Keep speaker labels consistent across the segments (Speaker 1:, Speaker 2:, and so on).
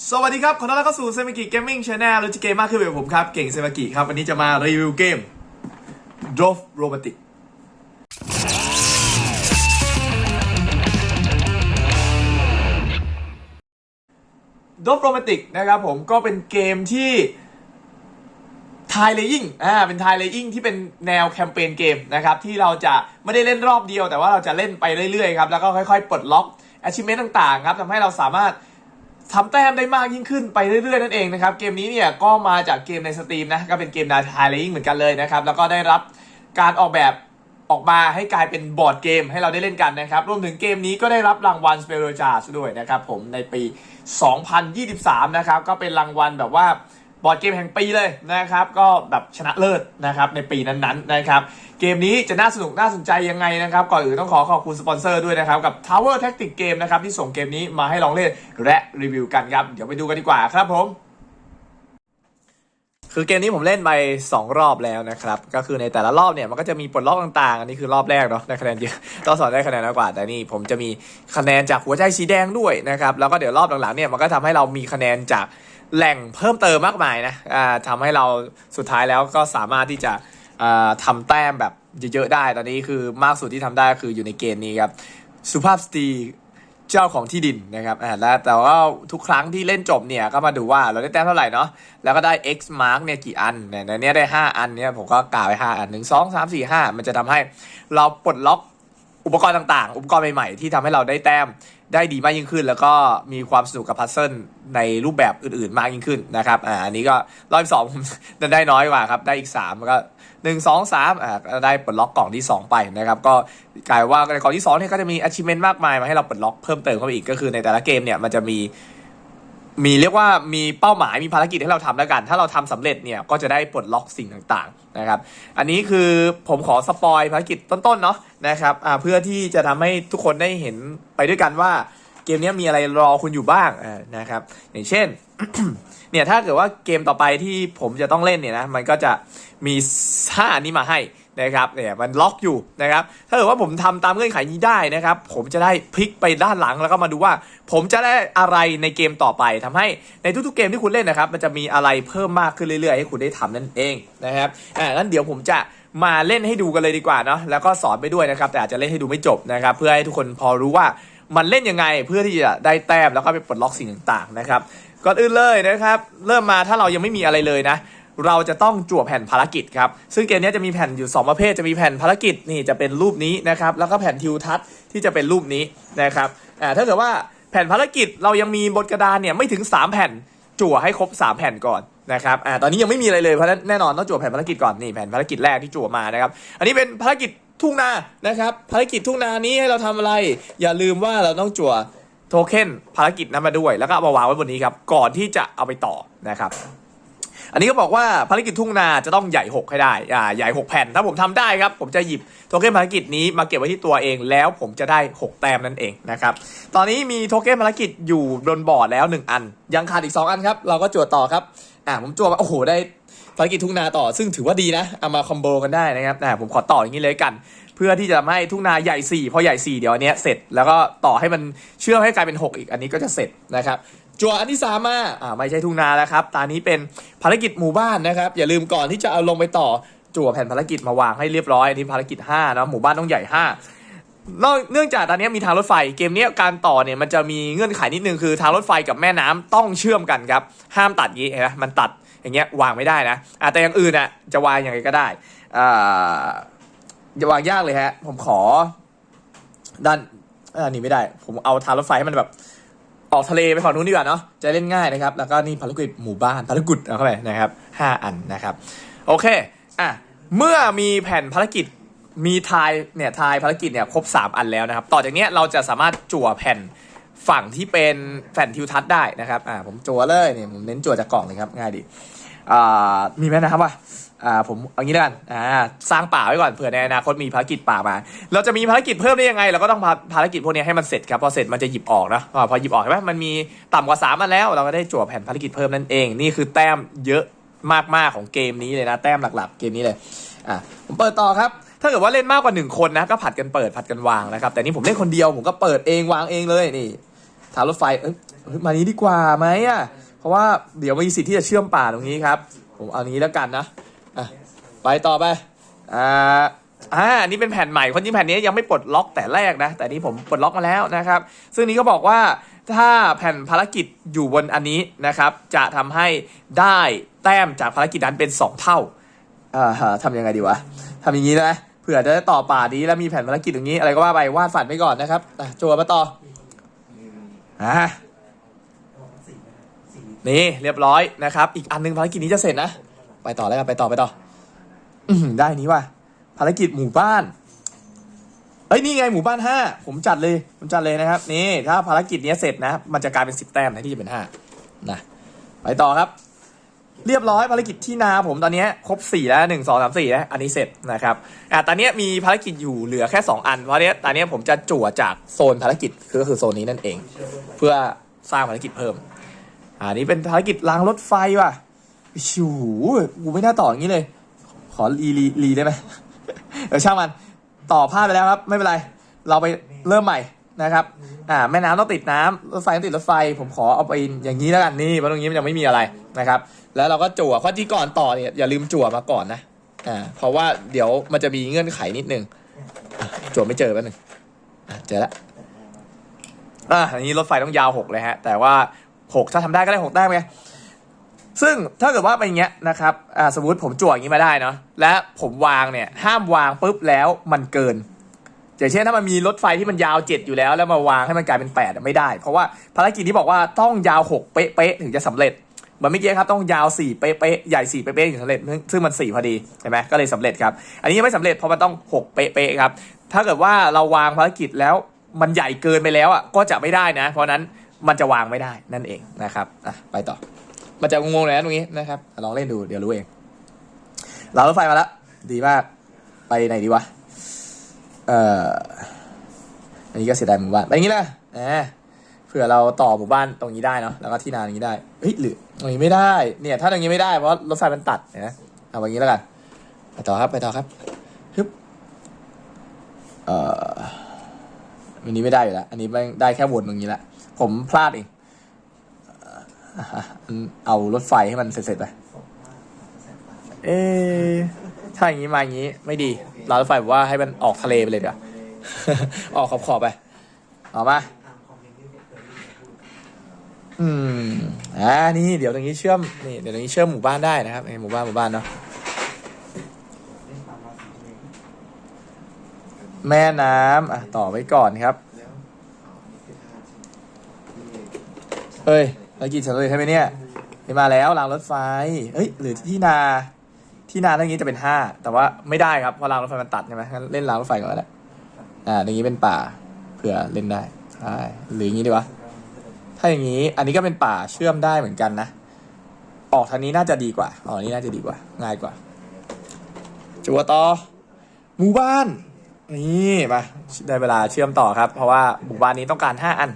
Speaker 1: สวัสดีครับ ขอต้อนรับเข้าสู่เซมิกิเกมมิ่งชาแนลรู้จักเกมมากขึ้นไปกับผมครับ เก่งเซมิกิครับ วันนี้จะมารีวิวเกม d r o f Romantic d r o f Romantic นะครับผมก็เป็นเกมที่ทายเลยิ่งอ่าเป็นทายเลยิ่งที่เป็นแนวแคมเปญเกมนะครับที่เราจะไม่ได้เล่นรอบเดียว แต่ว่าเราจะเล่นไปเรื่อยๆครับแล้วก็ค่อยๆปลดล็อก achievement ต่างๆครับทำให้เราสามารถ ทำแต้มได้มากยิ่งขึ้นไปเรื่อยๆนั่นเองนะครับเกมนี้เนี่ยก็มาจากเกมในสตรีมนะก็เป็นเกมนาทายเลยิ่งเหมือนกันเลยนะครับแล้วก็ได้รับการออกแบบออกมาให้กลายเป็นบอร์ดเกมให้เราได้เล่นกันนะครับ รวมถึงเกมนี้ก็ได้รับรางวัล s p e l l j a r ด้วยนะครับผมในปี 2023 นะครับ ก็เป็นรางวัลแบบว่า บอร์ดเกมแห่งปีเลยนะครับ ก็แบบชนะเลิศนะครับในปีนั้นๆนะครับ เกมนี้จะน่าสนุกน่าสนใจยังไงนะครับ ก่อนอื่นต้องขอขอบคุณสปอนเซอร์ด้วยนะครับ กับ Tower Tactic Game นะครับ ที่ส่งเกมนี้มาให้ลองเล่นและรีวิวกันครับ เดี๋ยวไปดูกันดีกว่าครับผมคือเกมนี้ผมเล่นไป 2 รอบแล้วนะครับ ก็คือในแต่ละรอบเนี่ยมันก็จะมีปลดล็อกต่างๆ อันนี้คือรอบแรกเนาะได้คะแนนเยอะต้องสอนได้คะแนนน้อยกว่า แต่นี่ผมจะมีคะแนนจากหัวใจสีแดงด้วยนะครับ แล้วก็เดี๋ยวรอบหลังๆเนี่ยมันก็ทำให้เรามีคะแนนจาก แหล่งเพิ่มเติมมากมายนะอ่าทำให้เราสุดท้ายแล้วก็สามารถที่จะอ่าทำแต้มแบบเยอะๆได้ตอนนี้คือมากสุดที่ทำได้คืออยู่ในเกณฑ์นี้ครับสุภาพสตรีเจ้าของที่ดินนะครับแล้วแต่ว่าทุกครั้งที่เล่นจบเนี่ยก็มาดูว่าเราได้แต้มเท่าไหร่เนาะแล้วก็ได้ x mark เนี่ยกี่อันเนี่ยในเนี้ยได้ 5 อันเนี่ยผมก็กล่าวไป 5 อัน 1 2 3 4 5 มันจะทำให้เราปลดล็อกอุปกรณ์ต่างๆ อุปกรณ์ใหม่ๆที่ทำให้เราได้แต้ม ได้ดีมากยิ่งขึ้น แล้วก็มีความสนุกกับพัซเซิลในรูปแบบอื่นๆมากยิ่งขึ้นนะครับอ่าอันนี้ก็รอบสองผมได้น้อยกว่าครับ ได้อีก3ก็หนึ่งสองสามอ่าได้ปลดล็อกกล่องที่ 2 ไปนะครับ ก็กลายว่าในกล่องที่2เนี่ยก็จะมี achievement มากมายมาให้เราปลดล็อกเพิ่มเติมเข้าไปอีกก็คือในแต่ละเกมเนี่ยมันจะมี มีเรียกว่ามีเป้าหมายมีภารกิจให้เราทำแล้วกัน ถ้าเราทำสำเร็จเนี่ยก็จะได้ปลดล็อกสิ่งต่างๆนะครับ อันนี้คือผมขอสปอยภารกิจต้นๆเนาะนะครับเพื่อที่จะทำให้ทุกคนได้เห็นไปด้วยกันว่าเกมนี้มีอะไรรอคุณอยู่บ้างนะครับ อย่างเช่นเนี่ยถ้าเกิดว่าเกมต่อไปที่ผมจะต้องเล่นเนี่ยนะมันก็จะมีห้าอันนี้มาให้ นะครับเนี่ยมันล็อกอยู่นะครับถ้าเกิดว่าผมทำตามเงื่อนไขนี้ได้นะครับ ผมจะได้พลิกไปด้านหลังแล้วก็มาดูว่า ผมจะได้อะไรในเกมต่อไปทำให้ในทุกๆเกมที่คุณเล่นนะครับ มันจะมีอะไรเพิ่มมากขึ้นเรื่อยๆ ให้คุณได้ทำนั่นเองนะครับอ่างั้นเดี๋ยวผมจะมาเล่นให้ดูกันเลยดีกว่าเนาะแล้วก็สอนไปด้วยนะครับ แต่อาจจะเล่นให้ดูไม่จบนะครับ เพื่อให้ทุกคนพอรู้ว่ามันเล่นยังไงเพื่อที่จะได้แต้มแล้วก็ไปปลดล็อกสิ่งต่างๆนะครับก่อนอื่นเลยนะครับ เริ่มมาถ้าเรายังไม่มีอะไรเลยนะ เราจะต้องจั่วแผ่นภารกิจครับ ซึ่งเกมนี้จะมีแผ่นอยู่ 2 ประเภท จะมีแผ่นภารกิจนี่จะเป็นรูปนี้นะครับ แล้วก็แผ่นทิวทัศน์ที่จะเป็นรูปนี้นะครับอ่าถ้าเกิดว่าแผ่นภารกิจเรายังมีบนกระดานเนี่ยไม่ถึง 3 แผ่นจั่วให้ครบ 3 แผ่นก่อนนะครับอ่าตอนนี้ยังไม่มีอะไรเลยเพราะฉะนั้นแน่นอนต้องจั่วแผ่นภารกิจก่อนนี่แผ่นภารกิจแรกที่จั่วมานะครับ อันนี้เป็นภารกิจทุ่งนานะครับภารกิจทุ่งนานี้ให้เราทำอะไร อย่าลืมว่าเราต้องจั่วโทเค็นภารกิจนั้นมาด้วย แล้วก็เอามาวางไว้บนนี้ครับก่อนที่จะเอาไปต่อนะครับ อันนี้ก็บอกว่าภารกิจทุ่งนาจะต้องใหญ่ 6 ให้ได้อ่าใหญ่ 6 แผ่น ถ้าผมทำได้ครับ ผมจะหยิบโทเค็นภารกิจนี้มาเก็บไว้ที่ตัวเอง แล้วผมจะได้ 6 แต้มนั่นเองนะครับ ตอนนี้มีโทเค็นภารกิจอยู่บนบอร์ดแล้ว 1 อัน ยังขาดอีก 2 อันครับ เราก็จวดต่อครับ อ่าผมจวดมาโอ้โห ได้ภารกิจทุ่งนาต่อ ซึ่งถือว่าดีนะ เอามาคอมโบกันได้นะครับอ่ผมขอต่ออย่างนี้เลยกัน เพื่อที่จะทำให้ทุ่งนาใหญ่ 4 พอใหญ่ 4 เดี๋ยวอันเนี้ยเสร็จแล้วก็ต่อให้มันเชื่อมให้กลายเป็น 6 อีกอันนี้ก็จะเสร็จนะครับจั่วอันที่สามมาอ่าไม่ใช่ทุ่งนาแล้วครับตอนนี้เป็นภารกิจหมู่บ้านนะครับ อย่าลืมก่อนที่จะเอาลงไปต่อจั่วแผ่นภารกิจมาวางให้เรียบร้อยอันนี้ภารกิจ5นะหมู่บ้านต้องใหญ่ 5นอกเนื่องจากตอนนี้มีทางรถไฟเกมนี้การต่อเนี่ยมันจะมีเงื่อนไขนิดนึงคือทางรถไฟกับแม่น้ำต้องเชื่อมกันครับ ห้ามตัดงี้เห็นไหมมันตัดอย่างเงี้ยวางไม่ได้นะแต่อย่างอื่นอะจะวางอย่างไรก็ได้อ่า จะวางยากเลยฮะ ผมขอ ด้านอันนี้ไม่ได้ ผมเอาทางรถไฟให้มันแบบ ออกทะเลไปฝั่งนู้นดีกว่าเนาะจะเล่นง่ายนะครับ แล้วก็นี่ภารกิจหมู่บ้านภารกิจเอาเข้าไปนะครับห้าอันนะครับ โอเค อะ เมื่อมีแผ่นภารกิจมีทายเนี่ยทายภารกิจเนี่ยครบ 3 อันแล้วนะครับ ต่อจากนี้เราจะสามารถจั่วแผ่นฝั่งที่เป็นแผ่นทิวทัศน์ได้นะครับอ่าผมจั่วเลยเนี่ยผมเน้นจั่วจากกล่องเลยครับง่ายดีอ่ามีไหมนะครับว่า อ่าผมเอางี้แล้วกันอ่าสร้างป่าไว้ก่อนเผื่อในอนาคตมีภารกิจป่ามา เราจะมีภารกิจเพิ่มได้ยังไงเราก็ต้องพาภารกิจพวกนี้ให้มันเสร็จครับพอเสร็จมันจะหยิบออกนะอ่าพอหยิบออกใช่ไหมมันมีต่ำกว่า3อันแล้ว เราก็ได้จั่วแผ่นภารกิจเพิ่มนั่นเอง นี่คือแต้มเยอะมากๆของเกมนี้เลยนะ แต้มหลักๆ เกมนี้เลยอะผมเปิดต่อครับถ้าเกิดว่าเล่นมากกว่าหนึ่งคนนะก็ผัดกันเปิดผัดกันวางนะครับแต่นี่ผมเล่นคนเดียวผมก็เปิดเองวางเองเลยนี่ทางรถไฟเอ้ยมานี้ดีกว่าไหมอะเพราะว่าเดี๋ยวมีสิทธิ์ที่จะเชื่อมป่าตรงนี้ครับ ผมเอานี้แล้วกันนะ อะไปต่อไปอ่าอ่าอันนี้เป็นแผ่นใหม่คนจริงแผ่นนี้ยังไม่ปลดล็อกแต่แรกนะ แต่นี้ผมปลดล็อกมาแล้วนะครับ ซึ่งนี้ก็บอกว่าถ้าแผ่นภารกิจอยู่บนอันนี้นะครับ จะทำให้ได้แต้มจากภารกิจนั้นเป็น 2 เท่าอ่าทำยังไงดีวะทำอย่างนี้นะเผื่อจะได้ต่อป่านี้แล้วมีแผ่นภารกิจอย่างนี้อะไรก็ว่าไปวาดฝันไปก่อนนะครับจัวมาต่ออ่านี่เรียบร้อยนะครับ อีกอันหนึงภารกิจนี้จะเสร็จนะ ไปต่อแล้วกันไปต่อไปต่อ อืมได้นี้ว่ะภารกิจหมู่บ้านเอ้ยนี่ไงหมู่บ้านห้าผมจัดเลยผมจัดเลยนะครับ นี่ถ้าภารกิจนี้เสร็จนะ มันจะกลายเป็นสิบแต้มนะที่จะเป็นห้านะไปต่อครับ เรียบร้อยภารกิจที่นาผมตอนนี้ครบสี่แล้วหนึ่งสองสามสี่แล้วอันนี้เสร็จนะครับอะตอนนี้มีภารกิจอยู่เหลือแค่สองอันเพราะเนี้ยตอนนี้ผมจะจั่วจากโซนภารกิจคือก็คือโซนนี้นั่นเอง เพื่อสร้างภารกิจเพิ่มอ่านี้เป็นภารกิจรางรถไฟว่ะ ชิวกูไม่น่าต่ออย่างนี้เลย ขอรีรีรีได้ไหมเออช่างมัน ต่อพลาดไปแล้วครับ ไม่เป็นไร เราไปเริ่มใหม่นะครับ อ่า แม่น้ำต้องติดน้ำรถไฟต้องติดรถไฟ ผมขอเอาไปอย่างนี้แล้วกันนี่เพราะตรงนี้มันยังไม่มีอะไรนะครับ แล้วเราก็จั่วข้อที่ก่อนต่อเนี่ยอย่าลืมจั่วมาก่อนนะ อ่า เพราะว่าเดี๋ยวมันจะมีเงื่อนไขนิดนึงจั่วไม่เจอแป๊บนึงอะเจอแล้วอ่าอันนี้รถไฟต้องยาวหกเลยฮะ แต่ว่าหกถ้าทำได้ก็ได้หกแต้มไง ซึ่งถ้าเกิดว่าเป็นอย่างเงี้ยนะครับสมมติผมจั่วอย่างนี้มาได้เนาะและผมวางเนี่ยห้ามวางปุ๊บแล้วมันเกินอย่างเช่นถ้ามันมีรถไฟที่มันยาวเจ็ดอยู่แล้ว แล้วมาวางให้มันกลายเป็นแปดไม่ได้ เพราะว่าภารกิจที่บอกว่าต้องยาวหกเป๊ะๆถึงจะสำเร็จเหมือนเมื่อกี้ครับต้องยาวสี่เป๊ะๆใหญ่สี่เป๊ะๆถึงสำเร็จ ซึ่งมันสี่พอดีใช่ไหมก็เลยสำเร็จครับอันนี้ยังไม่สำเร็จเพราะมันต้องหกเป๊ะๆครับถ้าเกิดว่าเราวางภารกิจแล้วมันใหญ่เกินไปแล้วอะก็จะไม่ได้นะ เพราะนั้นมันจะวางไม่ได้นั่นเองนะครับไปต่อ มันจะงงๆเลยนะตรงนี้นะครับลองเล่นดูเดี๋ยวรู้เองเรารถไฟมาแล้วดีมากไปไหนดีวะเอ่ออันนี้ก็เสียดายหมู่บ้านไปอย่างนี้ละแหมเผื่อเราต่อหมู่บ้านตรงนี้ได้เนาะแล้วก็ที่นาตรงนี้ได้เฮ้ยหรือตรงนี้ไม่ได้ เนี่ย ถ้าตรงนี้ไม่ได้เพราะรถไฟมันตัดนไหมเอาอย่างนี้แล้วกันไปต่อครับไปต่อครับฮึบเอ่ออันนี้ไม่ได้อยู่แล้วอันนี้ได้แค่วนตรงนี้ละผมพลาดเอง เอารถไฟให้มันเสร็จๆไป เอ๊ถ้าอย่างนี้มาอย่างนี้ ไม่ดีรางรถไฟบอกว่าให้มันออกทะเลไปเลยเดี๋ยวออกขอบขอบไปออกมาอืมอ่านี่เดี๋ยวตรงนี้เชื่อมนี่เดี๋ยวตรงนี้เชื่อมหมู่บ้านได้นะครับหมู่บ้านหมู่บ้านเนาะแม่น้ำอะต่อไว้ก่อนครับเฮ้ย ภารกิจสำเร็จใช่ไหมเนี่ยเห็นมาแล้วรางรถไฟ เอ้ยหรือที่นา ที่นาตรงนี้จะเป็นห้าแต่ว่าไม่ได้ครับเพราะรางรถไฟมันตัดใช่ไหมงั้นเล่นรางรถไฟก่อนก็ได้อ่าตรงนี้เป็นป่าเผื่อเล่นได้ใช่หรืออย่างนี้ดีวะถ้าอย่างนี้ อันนี้ก็เป็นป่าเชื่อมได้เหมือนกันนะออกทางนี้น่าจะดีกว่าออกนี้น่าจะดีกว่า ง่ายกว่าจัวต่อหมู่บ้านนี่มาได้เวลาเชื่อมต่อครับ เพราะว่าหมู่บ้านนี้ต้องการห้าอัน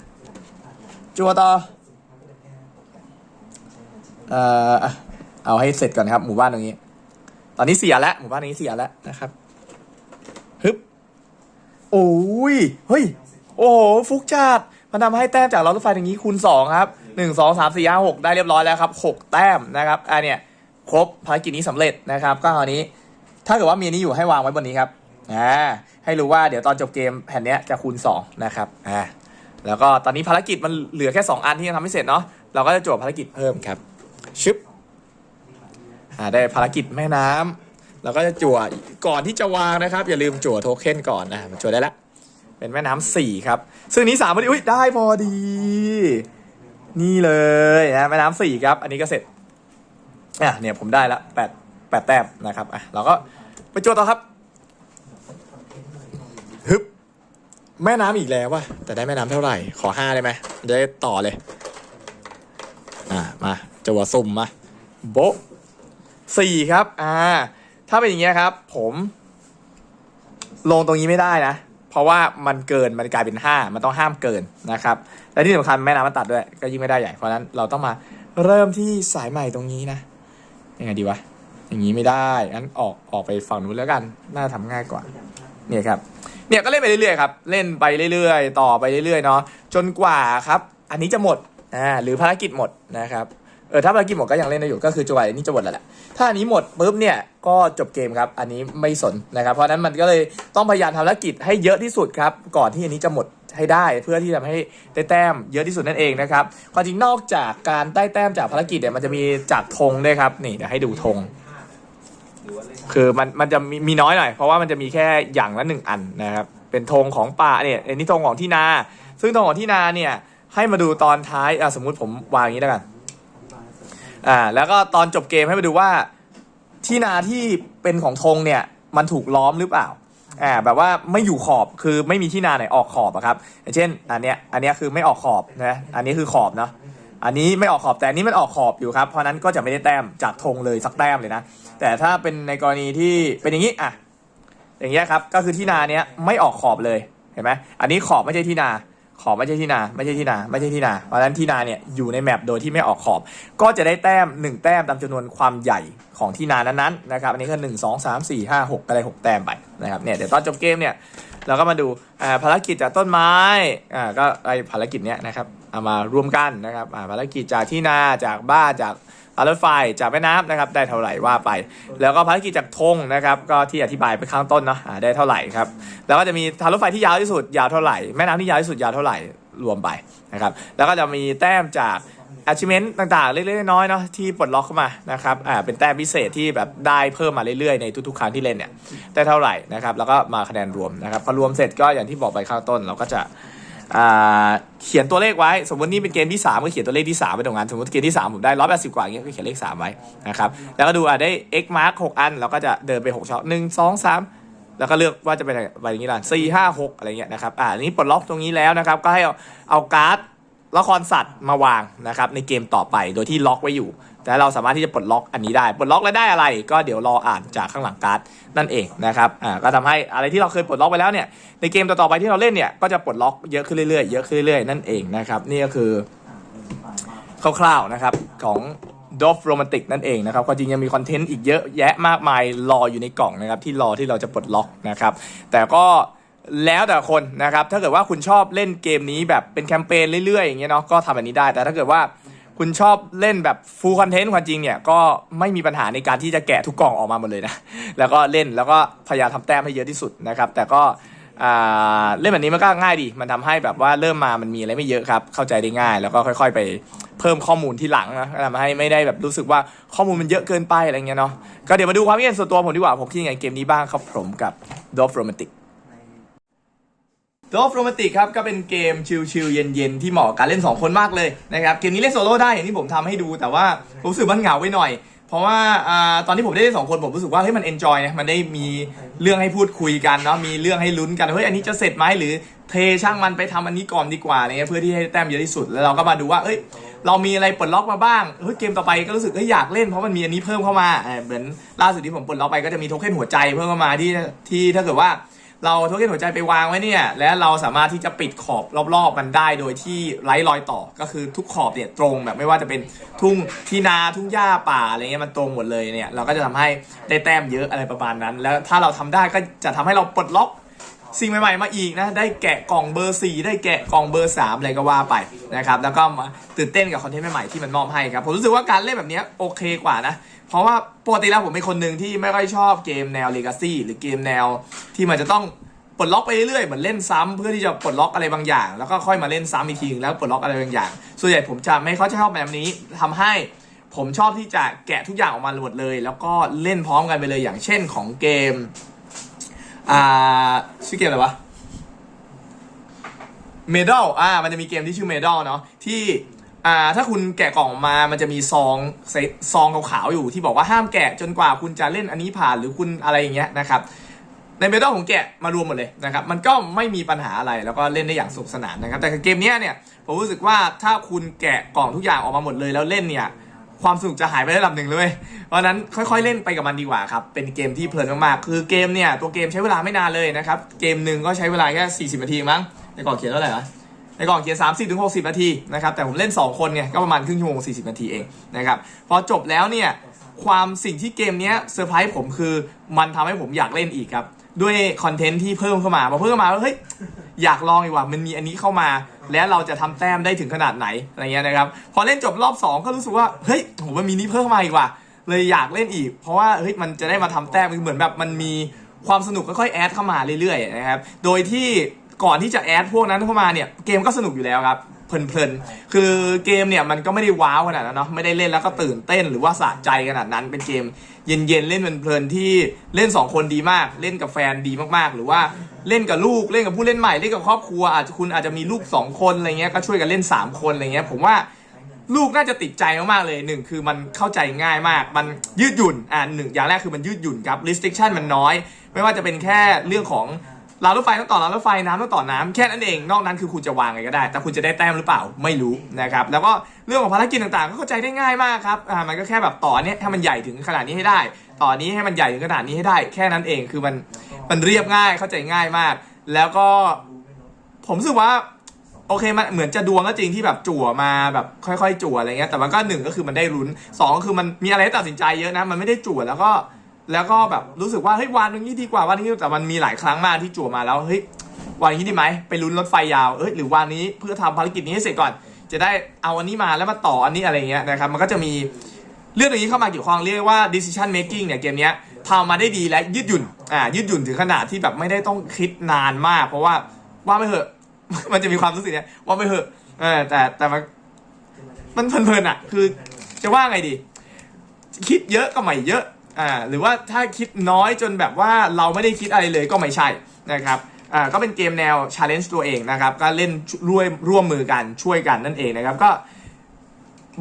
Speaker 1: จัวต่อ เอ่อเอาให้เสร็จก่อนครับ หมู่บ้านตรงนี้ ตอนนี้เสียแล้วหมู่บ้านนี้เสียแล้วนะครับฮึบโอ้ยเฮ้ย โอ้โหฟุกจัดมันทำให้แต้มจากรถไฟอย่างนี้คูณสองครับหนึ่งสองสามสี่ห้าหกได้เรียบร้อยแล้วครับหกแต้มนะครับอันเนี้ยครบภารกิจนี้สำเร็จนะครับ ก็คราวนี้ ถ้าเกิดว่ามีนี้อยู่ให้วางไว้บนนี้ครับอ่าให้รู้ว่าเดี๋ยวตอนจบเกมแผ่นนี้จะคูณสองนะครับอ่าแล้วก็ตอนนี้ภารกิจมันเหลือแค่สองอันที่ยังทำไม่เสร็จเนาะเราก็จะจบภารกิจเพิ่มครับ ชึบอ่าได้ภารกิจแม่น้ำเราก็จะจั่วก่อนที่จะวางนะครับ อย่าลืมจั่วโทเค็นก่อนนะมันจั่วได้ละเป็นแม่น้ำสี่ครับ ซึ่งนี้สามพอดีอุ้ยได้พอดี นี่เลยนะแม่น้ำสี่ครับ อันนี้ก็เสร็จอะเนี่ยผมได้ละแปดแปดแต้มนะครับอะเราก็ไปจั่วต่อครับฮึบแม่น้ำอีกแล้วว่ะแต่ได้แม่น้ำเท่าไหร่ ขอห้าได้ไหมจะได้ต่อเลย อ่ามา จัวสุ่มมาโบสี่ครับ อ่า ถ้าเป็นอย่างเงี้ยครับ ผม ลงตรงนี้ไม่ได้นะ เพราะว่ามันเกิน มันกลายเป็นห้ามันต้องห้ามเกินนะครับ และที่สำคัญแม่น้ำมันตัดด้วย ก็ยิ่งไม่ได้ใหญ่ เพราะนั้นเราต้องมาเริ่มที่สายใหม่ตรงนี้นะ ยังไงดีวะ อย่างนี้ไม่ได้ งั้นออกออกไปฝั่งนู้นแล้วกัน น่าทำง่ายกว่า เนี่ยครับ เนี่ยก็เล่นไปเรื่อยๆครับ เล่นไปเรื่อยๆ ต่อไปเรื่อยๆเนาะ จนกว่าครับ อันนี้จะหมด อ่า หรือภารกิจหมดนะครับ เออถ้าภารกิจหมดก็ยังเล่นได้อยู่ก็คือจวยนี้จะหมดแล้วแหละถ้าอันนี้หมดปุ๊บเนี่ยก็จบเกมครับ อันนี้ไม่สนนะครับ เพราะนั้นมันก็เลยต้องพยายามทำภารกิจให้เยอะที่สุดครับ ก่อนที่อันนี้จะหมดให้ได้เพื่อที่จะให้ได้แต้มเยอะที่สุดนั่นเองนะครับความจริงนอกจากการได้แต้มจากภารกิจเนี่ยมันจะมีจากธงด้วยครับนี่เดี๋ยวให้ดูธงคือมันมันจะมีมีน้อยหน่อยเพราะว่ามันจะมีแค่อย่างละหนึ่งอันนะครับเป็นธงของป่าเนี่ยอันนี้ธงของที่นา ซึ่งธงของที่นาเนี่ยให้มาดูตอนท้ายอะสมมุติผมวางอย่างนี้แล้วกัน อ่าแล้วก็ตอนจบเกมให้มาดูว่าที่นาที่เป็นของธงเนี่ยมันถูกล้อมหรือเปล่าอ่าแบบว่าไม่อยู่ขอบคือไม่มีที่นาไหนออกขอบอะครับอย่างเช่นอันเนี้ยอันเนี้ยคือไม่ออกขอบนะอันนี้คือขอบเนาะอันนี้ไม่ออกขอบแต่อันนี้มันออกขอบอยู่ครับเพราะนั้นก็จะไม่ได้แต้มจากธงเลยสักแต้มเลยนะแต่ถ้าเป็นในกรณีที่เป็นอย่างนี้อะอย่างเงี้ยครับก็คือที่นาเนี้ยไม่ออกขอบเลยเห็นไหมอันนี้ขอบไม่ใช่ที่นา ขอบไม่ใช่ที่นา ไม่ใช่ที่นา ไม่ใช่ที่นา เพราะฉะนั้นที่นาเนี่ยอยู่ในแมปโดยที่ไม่ออกขอบ ก็จะได้แต้ม 1 แต้มตามจำนวนความใหญ่ของที่นานั้นๆนะครับ อันนี้ก็หนึ่งสองสามสี่ห้าหกก็ได้หกแต้มไปนะครับ เนี่ยเดี๋ยวตอนจบเกมเนี่ยเราก็มาดูภารกิจจากต้นไม้อ่าก็ไอภารกิจเนี้ยนะครับ เอามารวมกันนะครับอ่าภารกิจจากที่นาจากบ้านจาก รถไฟจากแม่น้ำนะครับได้เท่าไหร่ว่าไป แล้วก็ภารกิจจากธงนะครับก็ที่อธิบายไปข้างต้นเนาะได้เท่าไหร่ครับแล้วก็จะมีทางรถไฟที่ยาวที่สุดยาวเท่าไหร่แม่น้ำที่ยาวที่สุดยาวเท่าไหร่รวมไปนะครับแล้วก็จะมีแต้มจาก achievement ต่างๆ เล็กๆน้อยๆเนาะที่ปลดล็อกเข้ามานะครับอ่าเป็นแต้มพิเศษที่แบบได้เพิ่มมาเรื่อยๆ ในทุกๆ ครั้งที่เล่นเนี่ยได้เท่าไหร่นะครับแล้วก็มาคะแนนรวมนะครับพอรวมเสร็จก็อย่างที่บอกไปข้างต้นเราก็จะ เขียนตัวเลขไว้ สมมตินี่เป็นเกมที่3ก็เขียนตัวเลขที่3ไว้ตรงนั้นสมมติเกมที่ 3 ผมได้180กว่าอย่างเงี้ยก็เขียนเลข 3 ไว้นะครับแล้วก็ดูอะได้ x mark 6 อันเราก็จะเดินไป6ช่อง1 2 3แล้วก็เลือกว่าจะเป็นอะไรไปอย่างนี้ล่ะสี่ห้าหกอะไรเงี้ยนะครับอ่านี้ปลดล็อกตรงนี้แล้วนะครับก็ให้เอาเอาการ์ดละครสัตว์มาวางนะครับในเกมต่อไปโดยที่ล็อกไว้อยู่ แต่เราสามารถที่จะปลดล็อกอันนี้ได้ ปลดล็อกแล้วได้อะไร ก็เดี๋ยวรออ่านจากข้างหลังการ์ดนั่นเองนะครับ อ่า ก็ทำให้อะไรที่เราเคยปลดล็อกไปแล้วเนี่ย ในเกมต่อๆไปที่เราเล่นเนี่ย ก็จะปลดล็อกเยอะขึ้นเรื่อยๆ เยอะขึ้นเรื่อยๆ นั่นเองนะครับ นี่ก็คือคร่าวๆนะครับของ d o f Romantic นั่นเองนะครับความจริงยังมีคอนเทนต์อีกเยอะแยะมากมายรออยู่ในกล่องนะครับที่รอที่เราจะปลดล็อกนะครับ แต่ก็แล้วแต่คนนะครับ ถ้าเกิดว่าคุณชอบเล่นเกมนี้แบบเป็นแคมเปญเรื่อยๆอย่างเงี้ยเนาะก็ทำแบบนี้ได้ แต่ถ้าเกิดว่า คุณชอบเล่นแบบฟูลคอนเทนต์ความจริงเนี่ยก็ไม่มีปัญหาในการที่จะแกะทุกกล่องออกมาหมดเลยนะ แล้วก็เล่นแล้วก็พยายามทำแต้มให้เยอะที่สุดนะครับ แต่ก็เล่นแบบนี้มันก็ง่ายดี มันทำให้แบบว่าเริ่มมามันมีอะไรไม่เยอะครับ เข้าใจได้ง่าย แล้วก็ค่อย ๆ ไปเพิ่มข้อมูลที่หลังนะทำให้ไม่ได้แบบรู้สึกว่าข้อมูลมันเยอะเกินไปอะไรเงี้ยเนาะ ก็เดี๋ยวมาดูความคิดเห็นส่วนตัวผมดีกว่า ผมคิดยังไงเกมนี้บ้างครับผมกับ d o f Romantic d o f Romantic ครับก็เป็นเกมชิลๆเย็นๆ ที่เหมาะการเล่น 2 คนมากเลยนะครับ เกมนี้เล่นโซโล่ได้อย่างที่ผมทำให้ดู แต่ว่าผมรู้สึกมันเหงาไว้หน่อย เพราะว่าตอนที่ผมได้เล่นสองคนผมรู้สึกว่าเฮ้ยมันเอนจอยนะมันได้มีเรื่องให้พูดคุยกันเนาะมีเรื่องให้ลุ้นกันเฮ้ยอันนี้จะเสร็จไหมหรือเทช่างมันไปทำอันนี้ก่อนดีกว่าอะไรเงี้ยเพื่อที่ให้แต้มเยอะที่สุดแล้วเราก็มาดูว่าเอ้ยเรามีอะไรปลดล็อกมาบ้าง เฮ้ยเกมต่อไปก็รู้สึกเฮ้ยอยากเล่นเพราะมันมีอันนี้เพิ่มเข้ามาเออเหมือนล่าสุดที่ผมปลดล็อกไปก็จะมีโทเค็นหัวใจเพิ่มเข้ามาที่ที่ถ้าเกิดว่า เราโทเค็นหัวใจไปวางไว้เนี่ย และเราสามารถที่จะปิดขอบรอบๆมันได้โดยที่ไร้รอยต่อก็คือทุกขอบเนี่ยตรงแบบไม่ว่าจะเป็นทุ่งที่นาทุ่งหญ้าป่าอะไรเงี้ยมันตรงหมดเลยเนี่ยเราก็จะทำให้ได้แต้มเยอะอะไรประมาณนั้น แล้วถ้าเราทำได้ก็จะทำให้เราปลดล็อกสิ่งใหม่ๆมาอีกนะ ได้แกะกล่องเบอร์ 4 ได้แกะกล่องเบอร์ 3 อะไรก็ว่าไปนะครับ แล้วก็มาตื่นเต้นกับคอนเทนต์ใหม่ๆที่มันมอบให้ครับ ผมรู้สึกว่าการเล่นแบบเนี้ยโอเคกว่านะ เพราะว่าปกติแล้วผมเป็นคนหนึ่งที่ไม่ค่อยชอบเกมแนว Legacy หรือเกมแนวที่มันจะต้องปลดล็อกไปเรื่อยๆเหมือนเล่นซ้ำเพื่อที่จะปลดล็อกอะไรบางอย่าง แล้วก็ค่อยมาเล่นซ้ำอีกทีนึงแล้วปลดล็อกอะไรบางอย่าง ส่วนใหญ่ผมจะไม่ค่อยชอบแบบนี้ทำให้ผมชอบที่จะแกะทุกอย่างออกมาหมดเลย แล้วก็เล่นพร้อมกันไปเลยอย่างเช่นของเกมอ่าชื่อเกมอะไรวะเมดัลอ่ามันจะมีเกมที่ชื่อเมดัลเนาะที่ อ่าถ้าคุณแกะกล่องมามันจะมีซองซองขาวๆอยู่ที่บอกว่าห้ามแกะจนกว่าคุณจะเล่นอันนี้ผ่านหรือคุณอะไรอย่างเงี้ยนะครับในเมดัลของแกะมารวมหมดเลยนะครับมันก็ไม่มีปัญหาอะไรแล้วก็เล่นได้อย่างสนุกสนานนะครับ แต่เกมเนี้ยเนี่ยผมรู้สึกว่าถ้าคุณแกะกล่องทุกอย่างออกมาหมดเลยแล้วเล่นเนี่ยความสนุกจะหายไประดับหนึ่งเลย เพราะนั้นค่อยๆเล่นไปกับมันดีกว่าครับ เป็นเกมที่เพลินมากๆ คือเกมเนี่ยตัวเกมใช้เวลาไม่นานเลยนะครับ เกมหนึ่งก็ใช้เวลาแค่ 40 นาทีมั้งในกล่องเขียนเท่าอะไรวะ ในกล่องเขียน 30ถึง60 นาทีนะครับแต่ผมเล่น 2 คนไงก็ประมาณครึ่งชั่วโมง 40 นาทีเองนะครับพอจบแล้วเนี่ยความสิ่งที่เกมเนี้ยเซอร์ไพรส์ผมคือมันทำให้ผมอยากเล่นอีกครับ ด้วยคอนเทนต์ที่เพิ่มเข้ามาพอเพิ่มเข้ามาแล้วเฮ้ยอยากลองดีกว่ามันมีอันนี้เข้ามา แล้วเราจะทำแต้มได้ถึงขนาดไหนอะไรเงี้ยนะครับพอเล่นจบรอบ 2 ก็รู้สึกว่าเฮ้ยโหมันมีนี้เพิ่มมาอีกว่ะเลยอยากเล่นอีก เพราะว่าเฮ้ยมันจะได้มาทำแต้มเหมือนแบบมันมีความสนุกค่อยๆแอดเข้ามาเรื่อยๆนะครับโดยที่ ก่อนที่จะแอดพวกนั้นเข้ามาเนี่ยเกมก็สนุกอยู่แล้วครับเพลินๆ คือเกมเนี่ยมันก็ไม่ได้ว้าวขนาดนั้นเนาะ ไม่ได้เล่นแล้วก็ตื่นเต้นหรือว่าสะใจขนาดนั้น เป็นเกมเย็นๆ เล่นเพลินๆ ที่เล่น 2 คนดีมาก เล่นกับแฟนดีมากๆ หรือว่าเล่นกับลูก เล่นกับผู้เล่นใหม่ เล่นกับครอบครัว อาจจะคุณอาจจะมีลูก 2 คนอะไรเงี้ย ก็ช่วยกันเล่น 3 คนอะไรเงี้ย ผมว่าลูกน่าจะติดใจมากๆเลยหนึ่งคือมันเข้าใจง่ายมาก มันยืดหยุ่น อ่าหนึ่งอย่างแรกคือมันยืดหยุ่นครับ restriction มันน้อย ไม่ว่าจะเป็นแค่เรื่องของ รางรถไฟต้องต่อรางรถไฟน้ำต้องต่อน้ำแค่นั้นเองนอกนั้นคือคุณจะวางไงก็ได้ แต่คุณจะได้แต้มหรือเปล่าไม่รู้นะครับแล้วก็เรื่องของภารกิจต่างๆ ก็เข้าใจได้ง่ายมากครับอ่ามันก็แค่แบบต่อเนี้ยให้มันใหญ่ถึงขนาดนี้ให้ได้ ต่อนี้ให้มันใหญ่ถึงขนาดนี้ให้ได้ แค่นั้นเองคือมันมันเรียบง่ายเข้าใจง่ายมาก แล้วก็ผมรู้สึกว่าโอเคมันเหมือนจะดวงก็จริงที่แบบจั่วมาแบบค่อย ๆ จั่วอะไรเงี้ยแต่มันก็หนึ่งก็คือมันได้ลุ้นสองก็คือมันมีอะไรให้ตัดสินใจเยอะนะมันไม่ได้จั่วแล้วก็ แล้วก็แบบรู้สึกว่าเฮ้ยวานตรงนี้ดีกว่าวานนี้แต่มันมีหลายครั้งมากที่จั่วมาแล้วเฮ้ยวานนี้ดีไหมไปลุ้นรถไฟยาวเอ้ยหรือวานนี้เพื่อทำภารกิจนี้ให้เสร็จก่อน จะได้เอาอันนี้มาแล้วมาต่ออันนี้อะไรเงี้ยนะครับมันก็จะมีเรื่องอย่างนี้เข้ามาเกี่ยวข้องเรียกว่า decision making เนี่ยเกมนี้ทำมาได้ดีและยืดหยุ่นอ่ายืดหยุ่นถึงขนาดที่แบบไม่ได้ต้องคิดนานมาก เพราะว่าว่าไม่เหอะ มันจะมีความรู้สึกเนี้ยว่าไม่เหอะเออแต่แต่มันมันเพลินๆอะ คือจะว่าไงดี คิดเยอะก็ไม่เยอะ อ่าหรือว่าถ้าคิดน้อยจนแบบว่าเราไม่ได้คิดอะไรเลยก็ไม่ใช่นะครับอ่าก็เป็นเกมแนว challenge ตัวเองนะครับ ก็เล่นร่วมร่วมมือกันช่วยกันนั่นเองนะครับก็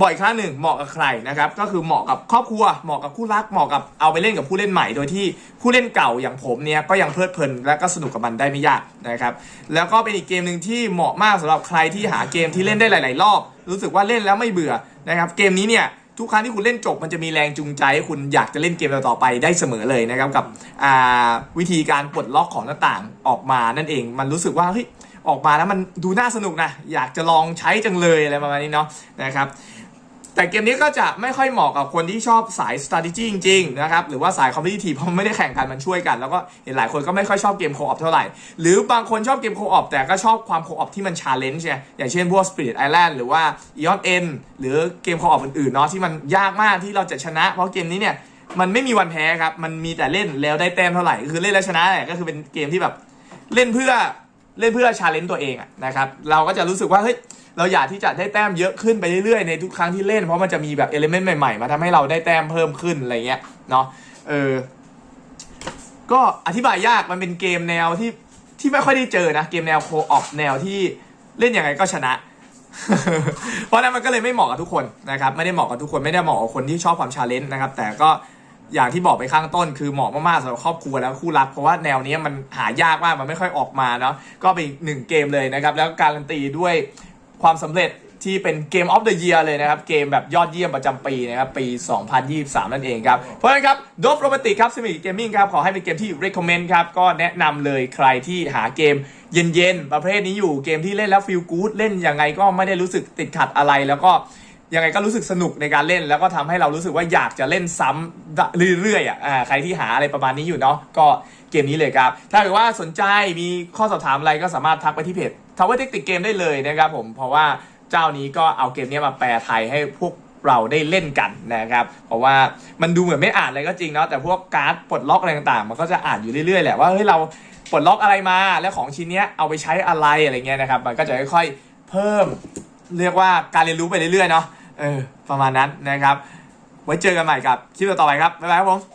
Speaker 1: บ่อยครั้งหนึ่งเหมาะกับใครนะครับก็คือเหมาะกับครอบครัวเหมาะกับคู่รักเหมาะกับเอาไปเล่นกับผู้เล่นใหม่ โดยที่ผู้เล่นเก่าอย่างผมเนี่ยก็ยังเพลิดเพลินและก็สนุกกับมันได้ไม่ยากนะครับแล้วก็เป็นอีกเกมหนึ่งที่เหมาะมากสำหรับใครที่หาเกมที่เล่นได้หลาย ๆ รอบ รู้สึกว่าเล่นแล้วไม่เบื่อนะครับเกมนี้เนี่ย ทุกครั้งที่คุณเล่นจบมันจะมีแรงจูงใจให้คุณอยากจะเล่นเกมต่อไปได้เสมอเลยนะครับกับวิธีการปลดล็อกของหน้าต่างออกมานั่นเอง มันรู้สึกว่าเฮ้ยออกมาแล้วมันดูน่าสนุกนะอยากจะลองใช้จังเลยอะไรประมาณนี้เนาะนะครับ แต่เกมนี้ก็จะไม่ค่อยเหมาะกับคนที่ชอบสาย strategy จริงๆนะครับหรือว่าสาย competitive เพราะไม่ได้แข่งกันมันช่วยกัน แล้วก็เห็นหลายคนก็ไม่ค่อยชอบเกม co-op เท่าไหร่ หรือบางคนชอบเกม co-op แต่ก็ชอบความ co-op ที่มัน challenge ไงอย่างเช่นพวก Spirit Island หรือว่า Eon N หรือเกม co-op อื่นๆเนาะที่มันยากมากที่เราจะชนะ เพราะเกมนี้เนี่ยมันไม่มีวันแพ้ครับมันมีแต่เล่นแล้วได้แต้มเท่าไหร่คือเล่นแล้วชนะก็คือเป็นเกมที่แบบเล่นเพื่อเล่นเพื่อ challenge ตัวเองนะครับเราก็จะรู้สึกว่าเฮ้ย เราอยากที่จะได้แต้มเยอะขึ้นไปเรื่อยๆในทุกครั้งที่เล่น เพราะมันจะมีแบบเอลิเมนต์ใหม่ๆ มาทำให้เราได้แต้มเพิ่มขึ้นอะไรเงี้ยเนาะเออก็อธิบายยากมันเป็นเกมแนวที่ที่ไม่ค่อยได้เจอนะ เกมแนวโคออฟแนวที่เล่นยังไงก็ชนะ เพราะนั้นมันก็เลยไม่เหมาะกับทุกคนนะครับไม่ได้เหมาะกับทุกคนไม่ได้เหมาะกับคนที่ชอบความชาเลนจ์นะครับแต่ก็อย่างที่บอกไปข้างต้นคือเหมาะมากๆสำหรับครอบครัวแล้วคู่รักเพราะว่าแนวนี้มันหายากมากมันไม่ค่อยออกมาเนาะก็เป็นหนึ่งเกมเลยนะครับ แล้วการันตีด้วย ความสำเร็จที่เป็นเกมออฟเดอะเยียร์เลยนะครับ เกมแบบยอดเยี่ยมประจำปีนะครับ ปี 2023 นั่นเองครับ เพราะฉะนั้นครับโด f โร m a ติกครับสมิธเกมมิ่งครับ ขอให้เป็นเกมที่ recommend ครับ ก็แนะนำเลยใครที่หาเกมเย็นๆ ประเภทนี้อยู่เกมที่เล่นแล้ว feel good เล่นยังไงก็ไม่ได้รู้สึกติดขัดอะไรแล้วก็ยังไงก็รู้สึกสนุกในการเล่นแล้วก็ทำให้เรารู้สึกว่าอยากจะเล่นซ้ำเรื่อยๆอะใครที่หาอะไรประมาณนี้อยู่เนาะก็ กมนี้เลยครับ ถ้าเกิดว่าสนใจมีข้อสอบถามอะไรก็สามารถทักไปที่เพจทาวเวอร์เทคติกเกมได้เลยนะครับผมเพราะว่าเจ้านี้ก็เอาเกมนี้มาแปลไทยให้พวกเราได้เล่นกันนะครับ เพราะว่ามันดูเหมือนไม่อ่านอะไรก็จริงเนาะแต่พวกการ์ดปลดล็อกอะไรต่างๆ มันก็จะอ่านอยู่เรื่อยๆแหละว่าเฮ้ยเราปลดล็อกอะไรมาแล้วของชิ้นนี้เอาไปใช้อะไรอะไรเงี้ยนะครับ มันก็จะค่อยๆเพิ่มเรียกว่าการเรียนรู้ไปเรื่อยๆเนาะเออประมาณนั้นนะครับ ไว้เจอกันใหม่กับคลิปต่อไปครับบ๊ายบายครับผม